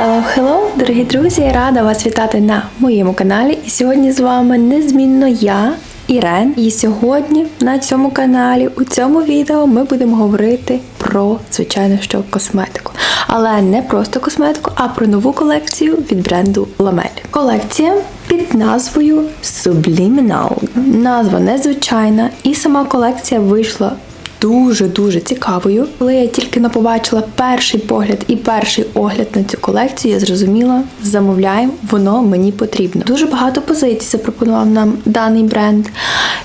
Hello, hello, дорогі друзі! Рада вас вітати на моєму каналі. І сьогодні з вами незмінно я, Ірен. І сьогодні на цьому каналі, у цьому відео, ми будемо говорити про, звичайно, що косметику. Але не просто косметику, а про нову колекцію від бренду Lamel. Колекція під назвою Subliminal. Назва незвичайна, і сама колекція вийшла дуже-дуже цікавою. Коли я тільки не побачила перший погляд і перший огляд на цю колекцію, я зрозуміла, замовляємо, воно мені потрібно. Дуже багато позицій запропонував нам даний бренд.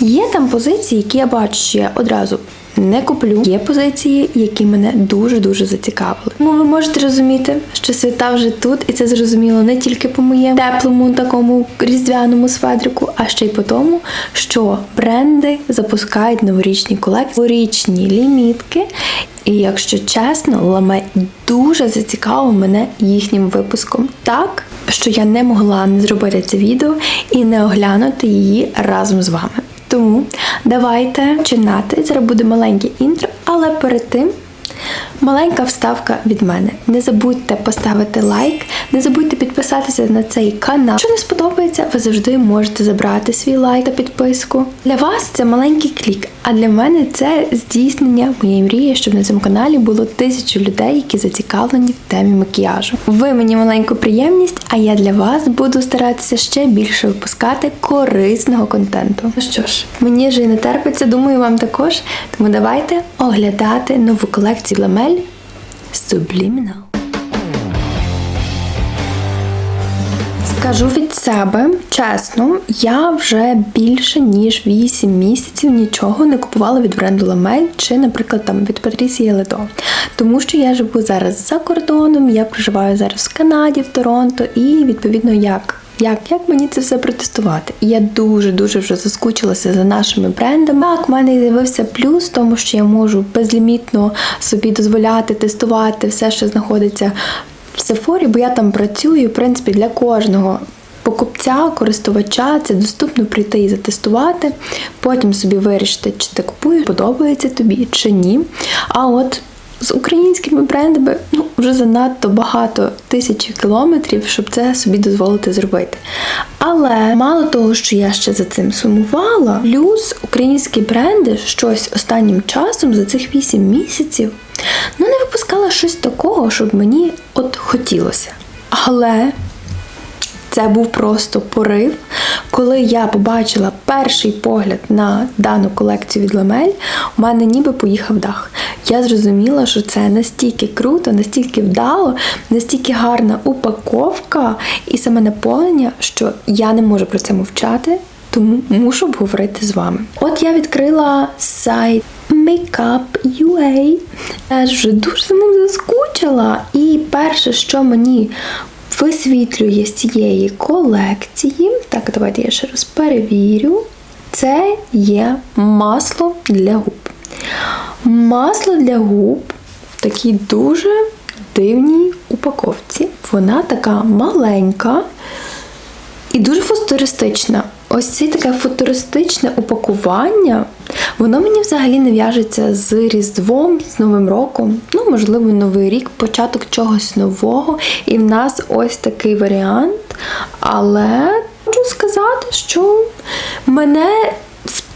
Є там позиції, які я бачу, ще одразу. Не куплю. Є позиції, які мене дуже-дуже зацікавили. Ну, ви можете розуміти, що свята вже тут, і це зрозуміло не тільки по моєму теплому такому різдвяному сведрику, а ще й по тому, що бренди запускають новорічні колекції, новорічні лімітки. І якщо чесно, ламе дуже зацікавив мене їхнім випуском. Так, що я не могла не зробити це відео і не оглянути її разом з вами. Тому давайте починати. Зараз буде маленьке інтро, але перед тим маленька вставка від мене. Не забудьте поставити лайк, не забудьте підписатися на цей канал. Якщо не сподобається, ви завжди можете забрати свій лайк та підписку. Для вас це маленький клік, а для мене це здійснення моєї мрії, щоб на цьому каналі було тисячу людей, які зацікавлені в темі макіяжу. Ви мені маленьку приємність, а я для вас буду старатися ще більше випускати корисного контенту. Ну що ж, мені вже і не терпиться, думаю, вам також. Тому давайте оглядати нову колекцію ламель Subliminal. Скажу від себе, чесно, я вже більше ніж 8 місяців нічого не купувала від бренду Lamel чи, наприклад, там від Патрісії Ледо. Тому що я живу зараз за кордоном, я проживаю зараз в Канаді, в Торонто, і відповідно як. Як, як мені це все протестувати? І я дуже-дуже вже заскучилася за нашими брендами. Так, в мене з'явився плюс, тому що я можу безлімітно собі дозволяти тестувати все, що знаходиться в Сефорі, бо я там працюю, в принципі, для кожного. Покупця, користувача, це доступно прийти і затестувати, потім собі вирішити, чи ти купуєш, подобається тобі чи ні. А от з українськими брендами ну, вже занадто багато тисячі кілометрів, щоб це собі дозволити зробити. Але мало того, що я ще за цим сумувала, плюс українські бренди щось останнім часом за цих 8 місяців ну не випускала щось такого, щоб мені от хотілося. Але це був просто порив. Коли я побачила перший погляд на дану колекцію від Ламель, у мене ніби поїхав дах. Я зрозуміла, що це настільки круто, настільки вдало, настільки гарна упаковка і саме наповнення, що я не можу про це мовчати, тому мушу обговорити з вами. От я відкрила сайт Makeup.ua. Я вже дуже за ним заскучила. І перше, що мені висвітлює з цієї колекції, так, давайте я ще раз перевірю. Це є масло для губ. Масло для губ в такій дуже дивній упаковці. Вона така маленька і дуже футуристична. Ось це таке футуристичне упакування, воно мені взагалі не в'яжеться з Різдвом, з Новим роком. Ну, можливо, новий рік, початок чогось нового. І в нас ось такий варіант. Але можу сказати, що мене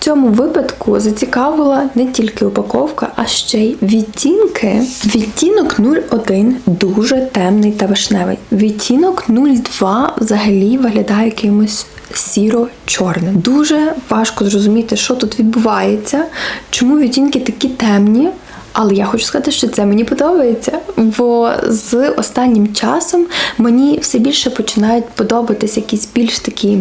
в цьому випадку зацікавила не тільки упаковка, а ще й відтінки. Відтінок 01 дуже темний та вишневий. Відтінок 02 взагалі виглядає якимось сіро-чорним. Дуже важко зрозуміти, що тут відбувається, чому відтінки такі темні. Але я хочу сказати, що це мені подобається, бо з останнім часом мені все більше починають подобатись якісь більш такі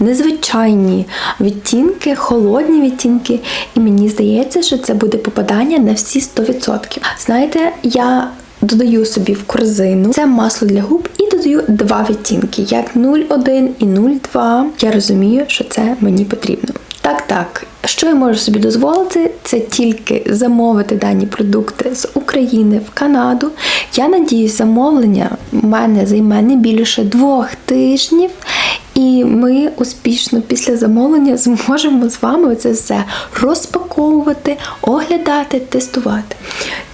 незвичайні відтінки, холодні відтінки. І мені здається, що це буде попадання на всі 100%. Знаєте, я додаю собі в корзину це масло для губ і додаю два відтінки, як 01 і 02. Я розумію, що це мені потрібно. Так, так. Що я можу собі дозволити, це тільки замовити дані продукти з України в Канаду. Я надіюсь, замовлення в мене займе не більше двох тижнів. І ми успішно після замовлення зможемо з вами це все розпаковувати, оглядати, тестувати.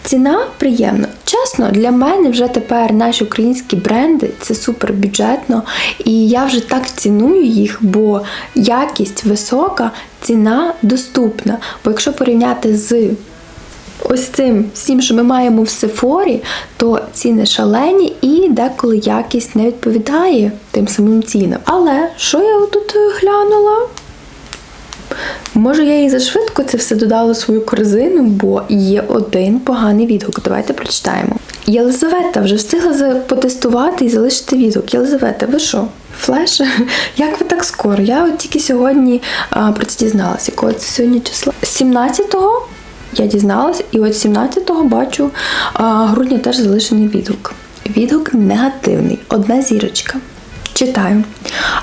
Ціна приємна. Чесно, для мене вже тепер наші українські бренди це супер бюджетно, і я вже так ціную їх, бо якість висока, ціна доступна. Бо якщо порівняти з ось цим всім, що ми маємо в Сефорі, то ціни шалені і деколи якість не відповідає тим самим цінам. Але що я тут глянула? Може, я і зашвидко це все додала у свою корзину, бо є один поганий відгук. Давайте прочитаємо. Єлизавета вже встигла потестувати і залишити відгук. Єлизавета, ви що? Флеш? Як ви так скоро? Я от тільки сьогодні а, про це дізналася. Якого це сьогодні число? 17-го я дізналась, і от 17-го бачу а, грудня теж залишений відгук. Відгук негативний, одна зірочка. Читаю.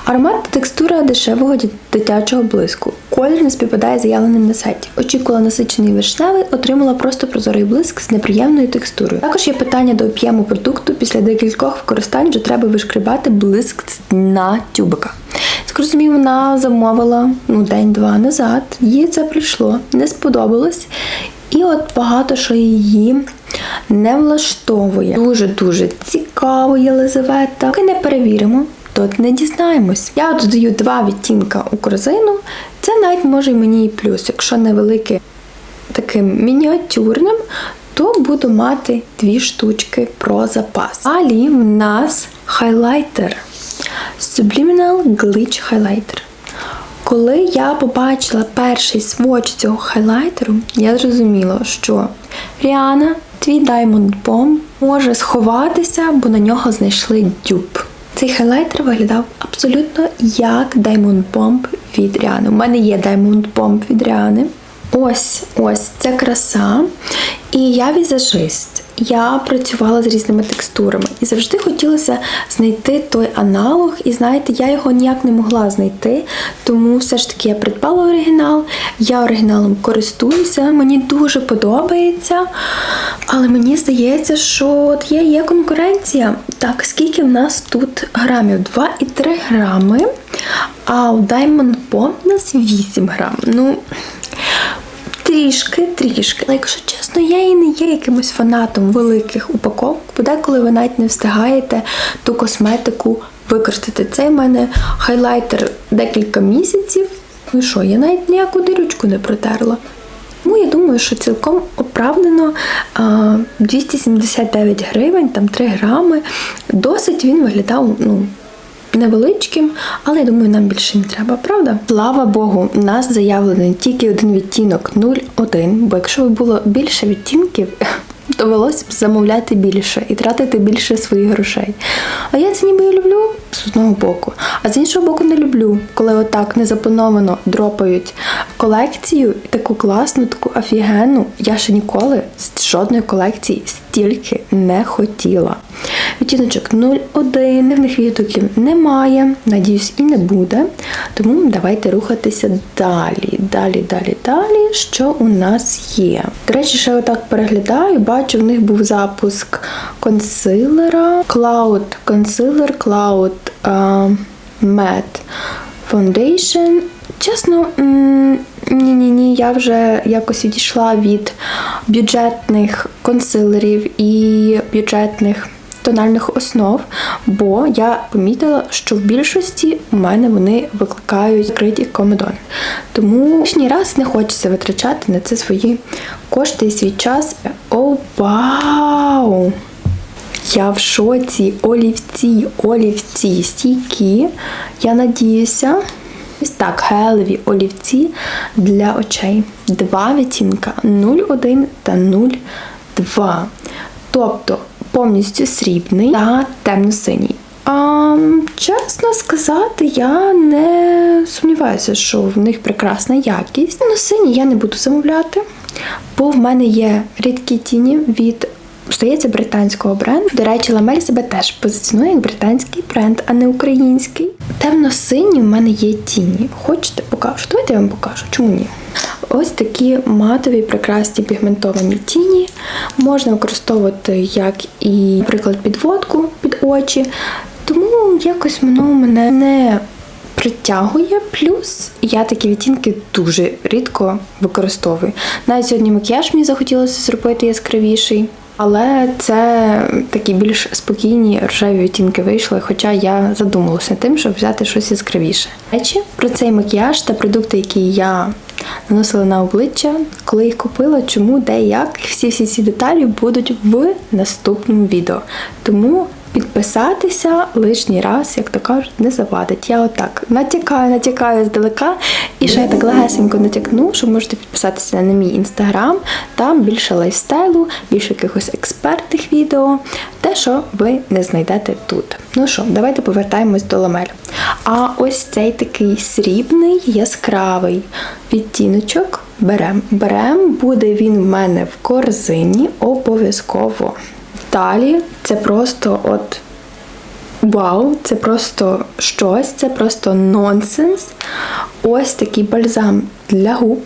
Аромат та текстура дешевого дитячого блиску. Колір не співпадає заявленим на сайті. Очікувала насичений вишневий, отримала просто прозорий блиск з неприємною текстурою. Також є питання до об'єму продукту. Після декількох використань вже треба вишкрібати блиск з дна тюбика. Розумію, вона замовила ну, день-два назад. Їй це прийшло, не сподобалось. І от багато що її не влаштовує. Дуже-дуже цікаво, Єлизавета. Поки не перевіримо, то не дізнаємось. Я от додаю два відтінка у корзину. Це навіть може мені і плюс, якщо невелике таким мініатюрним, то буду мати дві штучки про запас. Далі в нас хайлайтер. Subliminal Glitch Highlighter. Коли я побачила перший сводч цього хайлайтеру, я зрозуміла, що Ріана, твій Diamond Bomb може сховатися, бо на нього знайшли дюб. Цей хайлайтер виглядав абсолютно як Diamond Bomb від Ріани. У мене є Diamond Bomb від Ріани. Ось ось ця краса. І я візажист. Я працювала з різними текстурами і завжди хотілося знайти той аналог. І знаєте, я його ніяк не могла знайти. Тому все ж таки я придбала оригінал. Я оригіналом користуюся, мені дуже подобається. Але мені здається, що от є, є конкуренція. Так, скільки в нас тут грамів? 2,3 грами. А у Diamond Bomb у нас 8 грам. Ну. Трішки, трішки. Але якщо чесно, я і не є якимось фанатом великих упаковок, бо деколи ви навіть не встигаєте ту косметику використати. Цей в мене хайлайтер декілька місяців. Ну що, я навіть ніяку дирючку не протерла. Тому я думаю, що цілком оправдано 279 гривень, там 3 грами. Досить він виглядав, ну, невеличким, але я думаю, нам більше не треба, правда? Слава Богу, у нас заявлений тільки один відтінок 0,1, бо якщо б було більше відтінків, довелося б замовляти більше і тратити більше своїх грошей. А я це ніби і люблю з одного боку. А з іншого боку, не люблю, коли отак незаплановано дропають колекцію, таку класну, таку офігенну. Я ще ніколи з жодної колекції стільки не хотіла. Відтіночок 0,1, в них відгуків немає, надіюсь, і не буде. Тому давайте рухатися далі. Далі, далі, далі. Що у нас є? До речі, ще отак переглядаю, бачу, в них був запуск консилера, Cloud Concealer, Cloud а, Matte Foundation. Чесно, ні-ні-ні, я вже якось відійшла від бюджетних консилерів і бюджетних тональних основ, бо я помітила, що в більшості у мене вони викликають закриті комедони. Тому лишній раз не хочеться витрачати на це свої кошти і свій час. О, вау! Я в шоці, олівці, олівці, стійкі. Я надіюся. Ось так, гелеві олівці для очей. Два відтінка 0,1 та 0,2. Тобто повністю срібний та темно-синій. А, чесно сказати, я не сумніваюся, що в них прекрасна якість. Ну, синій я не буду замовляти, бо в мене є рідкі тіні від. Здається, британського бренду. До речі, Ламель себе теж позиціонує як британський бренд, а не український. Темно-сині в мене є тіні. Хочете покажу? Давайте я вам покажу. Чому ні? Ось такі матові прекрасні пігментовані тіні. Можна використовувати як і, наприклад, підводку під очі. Тому якось воно мене не притягує, плюс я такі відтінки дуже рідко використовую. Навіть сьогодні макіяж мені захотілося зробити яскравіший. Але це такі більш спокійні рожеві відтінки вийшли, хоча я задумалася тим, щоб взяти щось іскравіше. Речі про цей макіяж та продукти, які я наносила на обличчя, коли їх купила, чому, де, як, всі всі ці деталі будуть в наступному відео. Тому підписатися лишній раз, як то кажуть, не завадить. Я отак натякаю, натякаю здалека, і ще я так легесенько натякну, що можете підписатися на мій інстаграм, там більше лайфстайлу, більше якихось експертних відео, те, що ви не знайдете тут. Ну що, давайте повертаємось до ламель. А ось цей такий срібний, яскравий відтіночок берем. Берем, буде він в мене в корзині обов'язково. Далі це просто от вау, це просто щось, це просто нонсенс. Ось такий бальзам для губ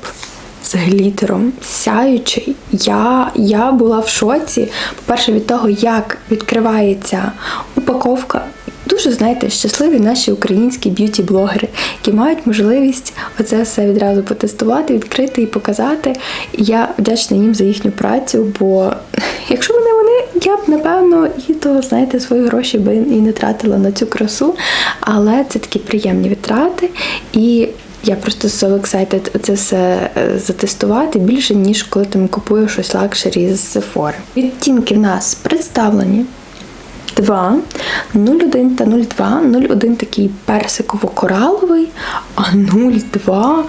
з глітером, сяючий. Я, я була в шоці. По-перше, від того, як відкривається упаковка. Дуже, знаєте, щасливі наші українські б'юті-блогери, які мають можливість оце все відразу потестувати, відкрити і показати. І я вдячна їм за їхню працю, бо якщо б не вони, я б напевно і то, знаєте, свої гроші би і не тратила на цю красу. Але це такі приємні витрати. І я просто so excited це все е, затестувати більше, ніж коли там купую щось лакшері з Sephora. Відтінки в нас представлені. 2, 0,1 та 0,2. 0,1 такий персиково-кораловий, а 0,2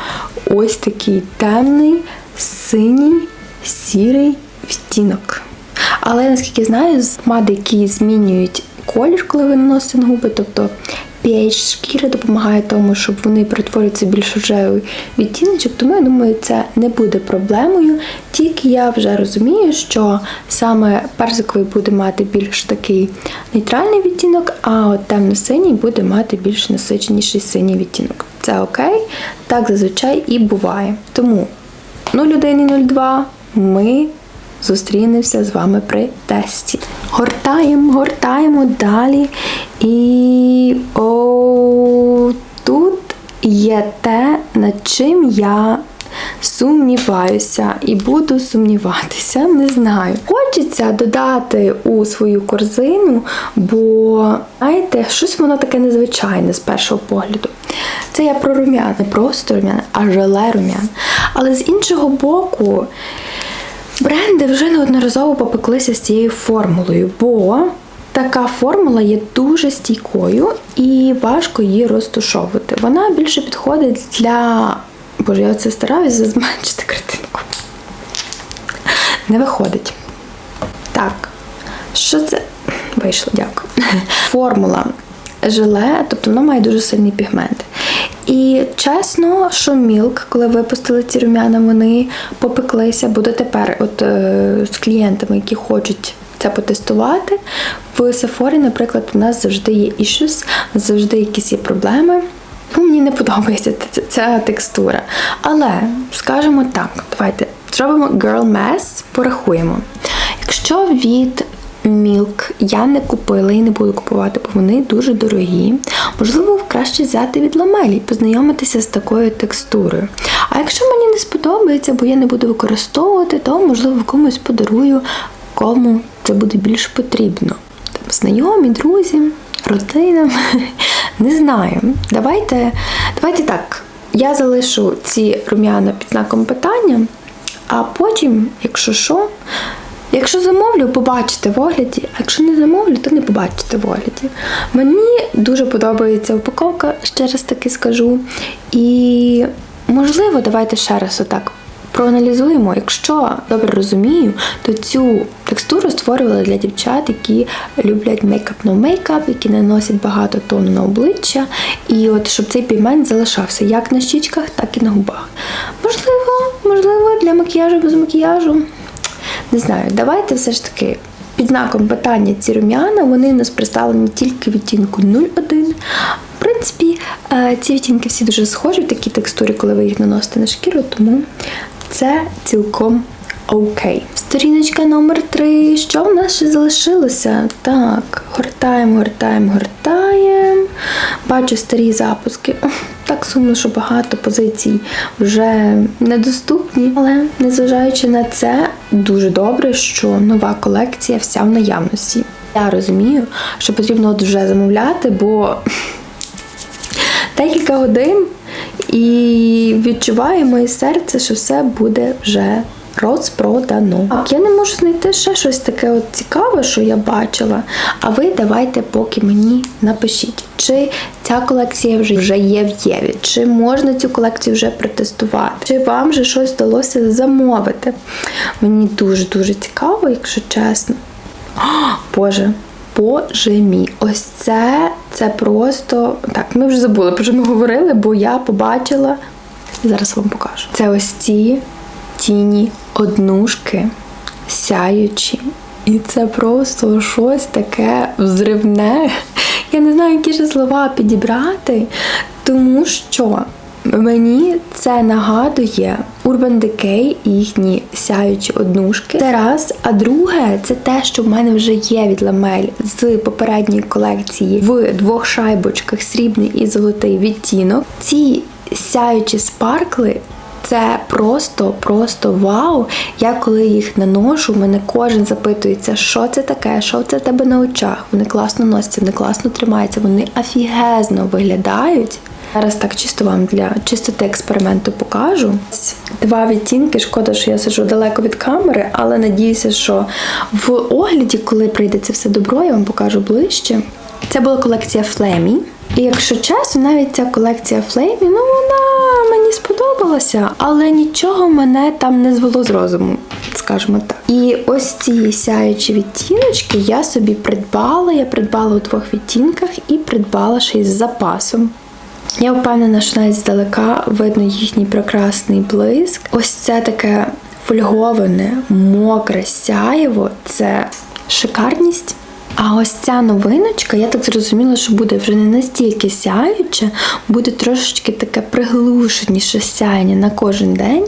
ось такий темний, синій, сірий відтінок. Але наскільки знаю, з мади, які змінюють колір, коли ви наносите на губи, тобто pH шкіри допомагає тому, щоб вони перетворюються більш рожевий відтіночок, тому я думаю, це не буде проблемою. Тільки я вже розумію, що саме персиковий буде мати більш такий нейтральний відтінок, а от темно-синій буде мати більш насиченіший синій відтінок. Це окей, так зазвичай і буває. Тому 0,1 і 0,2 ми зустрінемося з вами при тесті. Гортаємо, гортаємо далі. І о, тут є те, над чим я сумніваюся і буду сумніватися, не знаю. Хочеться додати у свою корзину, бо, знаєте, щось воно таке незвичайне з першого погляду. Це я про рум'ян, не просто рум'ян, а желе рум'ян. Але з іншого боку, бренди вже неодноразово попеклися з цією формулою, бо така формула є дуже стійкою і важко її розтушовувати. Вона більше підходить для. Боже, я оце стараюся зменшити картинку. Не виходить. Так, що це? Вийшло, дякую. Формула желе, тобто воно має дуже сильний пігмент. І чесно, що Мілк, коли випустили ці рум'яна, вони попеклися, бо дотепер от е, з клієнтами, які хочуть це потестувати. В Sephora, наприклад, у нас завжди є issues, завжди якісь є проблеми. Ну, Мені не подобається ця, ця текстура. Але, скажімо так, давайте зробимо girl mess, порахуємо. Якщо від Milk я не купила і не буду купувати, бо вони дуже дорогі. Можливо, краще взяти від ламелі і познайомитися з такою текстурою. А якщо мені не сподобається, бо я не буду використовувати, то можливо комусь подарую, кому це буде більш потрібно. Там, знайомі, друзі, родина. Не знаю. Давайте, давайте так. Я залишу ці рум'яна під знаком питання, а потім, якщо що, Якщо замовлю, побачите в огляді, а якщо не замовлю, то не побачите в огляді. Мені дуже подобається упаковка, ще раз таки скажу. І, можливо, давайте ще раз отак проаналізуємо. Якщо добре розумію, то цю текстуру створювали для дівчат, які люблять мейкап но мейкап, які наносять багато тону на обличчя. І от щоб цей пігмент залишався як на щічках, так і на губах. Можливо, можливо, для макіяжу без макіяжу. Не знаю, давайте все ж таки під знаком питання ці рум'яна, вони у нас представлені тільки в відтінку 01. В принципі, е, ці відтінки всі дуже схожі в такій текстурі, коли ви їх наносите на шкіру, тому це цілком окей. Сторіночка номер 3 Що в нас ще залишилося? Так, гортаємо, гортаємо, гортаємо. Бачу старі запуски. Так сумно, що багато позицій вже недоступні, але незважаючи на це, дуже добре, що нова колекція вся в наявності. Я розумію, що потрібно от вже замовляти, бо декілька годин і відчуває моє серце, що все буде вже розпродано. Я не можу знайти ще щось таке от цікаве, що я бачила. А ви давайте поки мені напишіть, чи ця колекція вже вже є в Єві, чи можна цю колекцію вже протестувати, чи вам вже щось вдалося замовити. Мені дуже-дуже цікаво, якщо чесно. О, Боже, Боже мій, ось це, це просто. Так, ми вже забули, про що ми говорили, бо я побачила. Зараз вам покажу. Це ось ці тіні однушки, сяючі. І це просто щось таке взривне. Я не знаю, які ж слова підібрати, тому що мені це нагадує Urban Decay і їхні сяючі однушки. Це раз. А друге, це те, що в мене вже є від ламель з попередньої колекції в двох шайбочках срібний і золотий відтінок. Ці сяючі спаркли. Це просто, просто вау. Я коли їх наношу, мене кожен запитується, що це таке, що це в тебе на очах. Вони класно носяться, вони класно тримаються, вони офігезно виглядають. Зараз так чисто вам для чистоти експерименту покажу. Два відтінки. Шкода, що я сиджу далеко від камери, але надіюся, що в огляді, коли прийде це все добро, я вам покажу ближче. Це була колекція Flammy. І якщо чесно, навіть ця колекція Flammy, ну вона мені сподобалася, але нічого мене там не звело з розуму, скажімо так. І ось ці сяючі відтіночки я собі придбала. Я придбала у двох відтінках і придбала ще й з запасом. Я впевнена, що навіть здалека видно їхній прекрасний блиск. Ось це таке фольговане, мокре сяєво це шикарність. А ось ця новиночка, я так зрозуміла, що буде вже не настільки сяюче, буде трошечки таке приглушеніше сяяння на кожен день.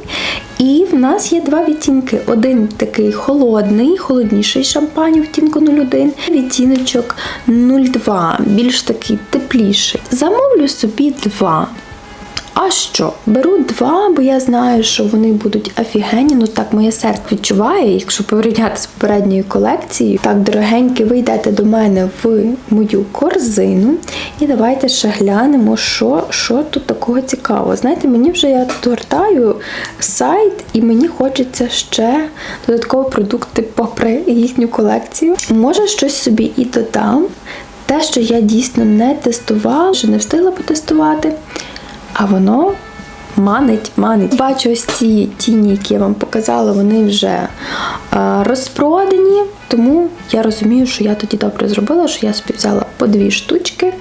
І в нас є два відтінки. Один такий холодний, холодніший шампань відтінку 01, відтіночок 02, більш такий тепліший. Замовлю собі два. А що? Беру два, бо я знаю, що вони будуть офігенні. Ну так моє серце відчуває, якщо порівняти з попередньою колекцією. Так, дорогенькі, ви йдете до мене в мою корзину. І давайте ще глянемо, що що тут такого цікавого. Знаєте, мені вже я тут гортаю сайт, і мені хочеться ще додаткові продукти попри їхню колекцію. Може, щось собі і додам. Те, що я дійсно не тестувала, що не встигла потестувати. А воно манить, манить. Бачу ось ці тіні, які я вам показала, вони вже е, розпродані, тому я розумію, що я тоді добре зробила, що я собі взяла по дві штучки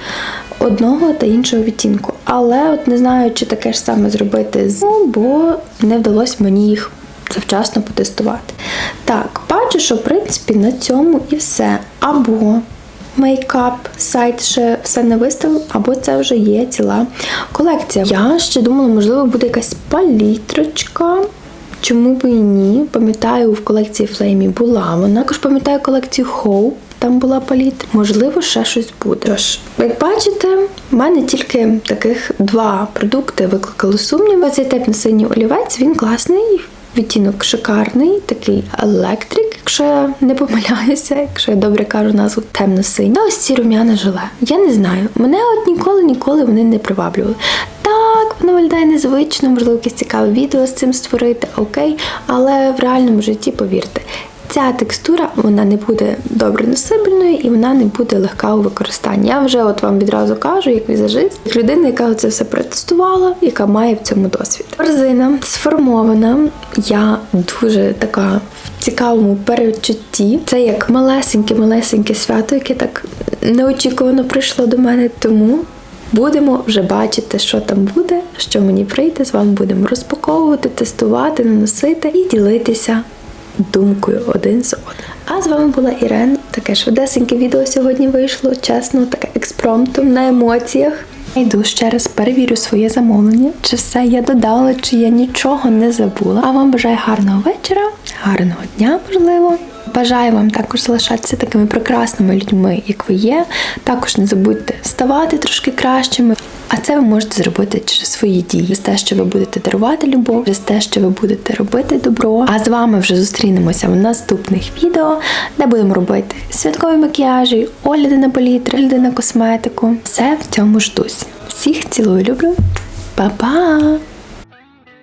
одного та іншого відтінку. Але от не знаю, чи таке ж саме зробити з бо не вдалося мені їх завчасно потестувати. Так, бачу, що в принципі на цьому і все. Або мейкап, сайт ще все не виставив, або це вже є ціла колекція. Я ще думала, можливо, буде якась палітрочка. Чому би і ні? Пам'ятаю, в колекції Флеймі була вона. Також пам'ятаю колекцію Hope, там була палітра. Можливо, ще щось буде. Тож, як бачите, в мене тільки таких два продукти викликали сумніви. Цей темно-синій олівець, він класний. Відтінок шикарний, такий електрик, якщо я не помиляюся, якщо я добре кажу назву темно-синій. Та ось ці рум'яне желе. Я не знаю. Мене от ніколи-ніколи вони не приваблювали. Так, воно виглядає незвично, можливо, якесь цікаве відео з цим створити, окей, але в реальному житті, повірте, Ця текстура вона не буде добре носибельною і вона не буде легка у використанні. Я вже от вам відразу кажу, як візажист, як людина, яка це все протестувала, яка має в цьому досвід. Корзина сформована. Я дуже така в цікавому перечутті. Це як малесеньке-малесеньке свято, яке так неочікувано прийшло до мене. Тому Будемо вже бачити, що там буде, що мені прийде. З вами будемо розпаковувати, тестувати, наносити і ділитися думкою один з одним. А з вами була Ірен. Таке швидесеньке відео сьогодні вийшло, чесно, таке експромтом на емоціях. Йду ще раз перевірю своє замовлення, чи все я додала, чи я нічого не забула. А вам бажаю гарного вечора, гарного дня, можливо. Бажаю вам також залишатися такими прекрасними людьми, як ви є. Також не забудьте ставати трошки кращими. А це ви можете зробити через свої дії, через те, що ви будете дарувати любов, через те, що ви будете робити добро. А з вами вже зустрінемося в наступних відео, де будемо робити святкові макіяжі, огляди на палітри, огляди на косметику. Все в цьому ждусь. Всіх цілую, люблю. Па-па!